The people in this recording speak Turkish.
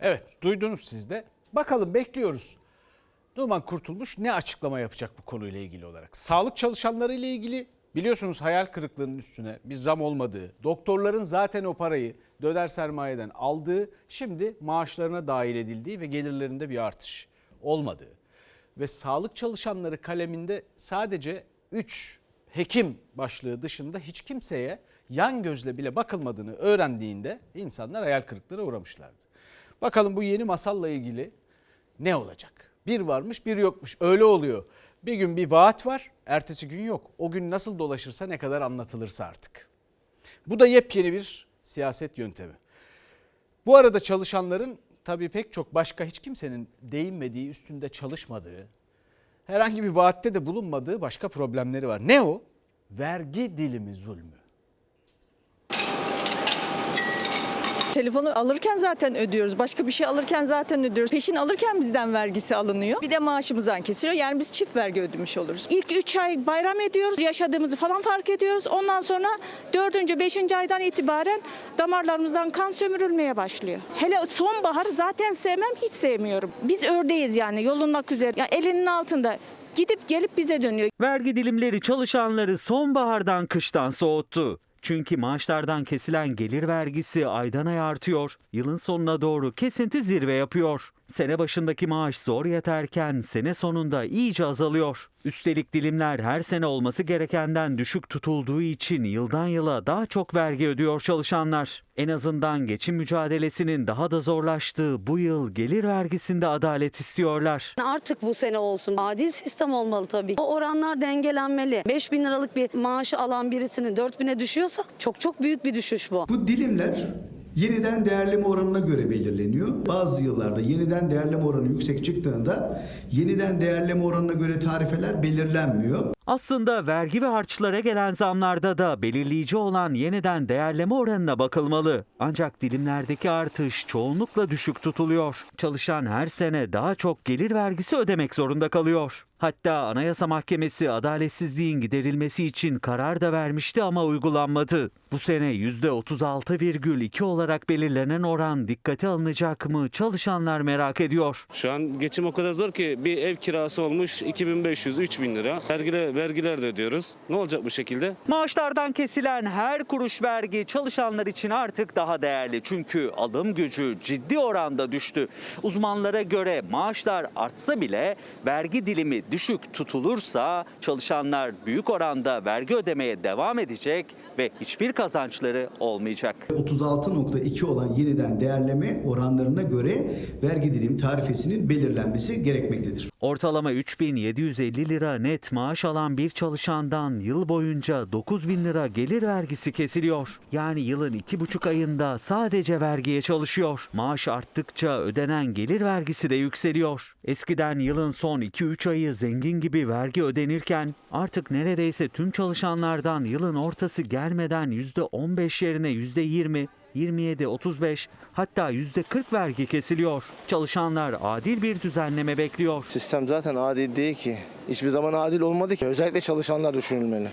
Evet duydunuz siz de. Bakalım bekliyoruz. Numan Kurtulmuş ne açıklama yapacak bu konuyla ilgili olarak? Sağlık çalışanları ile ilgili biliyorsunuz hayal kırıklığının üstüne bir zam olmadığı, doktorların zaten o parayı döner sermayeden aldığı, şimdi maaşlarına dahil edildiği ve gelirlerinde bir artış olmadığı ve sağlık çalışanları kaleminde sadece 3 hekim başlığı dışında hiç kimseye yan gözle bile bakılmadığını öğrendiğinde insanlar hayal kırıklığına uğramışlardı. Bakalım bu yeni masalla ilgili ne olacak? Bir varmış bir yokmuş öyle oluyor. Bir gün bir vaat var ertesi gün yok. O gün nasıl dolaşırsa ne kadar anlatılırsa artık. Bu da yepyeni bir siyaset yöntemi. Bu arada çalışanların tabii pek çok başka hiç kimsenin değinmediği, üstünde çalışmadığı, herhangi bir vaatte de bulunmadığı başka problemleri var. Ne o? Vergi dilimi zulmü. Telefonu alırken zaten ödüyoruz. Başka bir şey alırken zaten ödüyoruz. Peşin alırken bizden vergisi alınıyor. Bir de maaşımızdan kesiliyor. Yani biz çift vergi ödemiş oluruz. İlk 3 ay bayram ediyoruz. Yaşadığımızı falan fark ediyoruz. Ondan sonra 4. 5. aydan itibaren damarlarımızdan kan sömürülmeye başlıyor. Hele sonbahar zaten sevmem hiç sevmiyorum. Biz ördeğiz yani yolunmak üzere. Ya elinin altında gidip gelip bize dönüyor. Vergi dilimleri çalışanları sonbahardan kıştan soğuttu. Çünkü maaşlardan kesilen gelir vergisi aydan aya artıyor. Yılın sonuna doğru kesinti zirve yapıyor. Sene başındaki maaş zor yeterken sene sonunda iyice azalıyor. Üstelik dilimler her sene olması gerekenden düşük tutulduğu için yıldan yıla daha çok vergi ödüyor çalışanlar. En azından geçim mücadelesinin daha da zorlaştığı bu yıl gelir vergisinde adalet istiyorlar. Artık bu sene olsun. Adil sistem olmalı tabii. O oranlar dengelenmeli. 5 bin liralık bir maaşı alan birisinin 4 bine düşüyorsa çok çok büyük bir düşüş bu. Bu dilimler yeniden değerleme oranına göre belirleniyor. Bazı yıllarda yeniden değerleme oranı yüksek çıktığında yeniden değerleme oranına göre tarifeler belirlenmiyor. Aslında vergi ve harçlara gelen zamlarda da belirleyici olan yeniden değerleme oranına bakılmalı. Ancak dilimlerdeki artış çoğunlukla düşük tutuluyor. Çalışan her sene daha çok gelir vergisi ödemek zorunda kalıyor. Hatta Anayasa Mahkemesi adaletsizliğin giderilmesi için karar da vermişti ama uygulanmadı. Bu sene %36,2 olarak belirlenen oran dikkate alınacak mı çalışanlar merak ediyor. Şu an geçim o kadar zor ki bir ev kirası olmuş 2500-3000 lira. Vergiler, vergiler de ödüyoruz. Ne olacak bu şekilde? Maaşlardan kesilen her kuruş vergi çalışanlar için artık daha değerli. Çünkü alım gücü ciddi oranda düştü. Uzmanlara göre maaşlar artsa bile vergi dilimi düşük tutulursa çalışanlar büyük oranda vergi ödemeye devam edecek ve hiçbir kazançları olmayacak. 36.2 olan yeniden değerleme oranlarına göre vergi dilim tarifesinin belirlenmesi gerekmektedir. Ortalama 3750 lira net maaş alan bir çalışandan yıl boyunca 9000 lira gelir vergisi kesiliyor. Yani yılın iki buçuk ayında sadece vergiye çalışıyor. Maaş arttıkça ödenen gelir vergisi de yükseliyor. Eskiden yılın son 2-3 ayı zengin gibi vergi ödenirken artık neredeyse tüm çalışanlardan yılın ortası gelmeden %15 yerine %20, 27, 35 hatta %40 vergi kesiliyor. Çalışanlar adil bir düzenleme bekliyor. Sistem zaten adil değil ki. Hiçbir zaman adil olmadı ki. Özellikle çalışanlar düşünülmeli.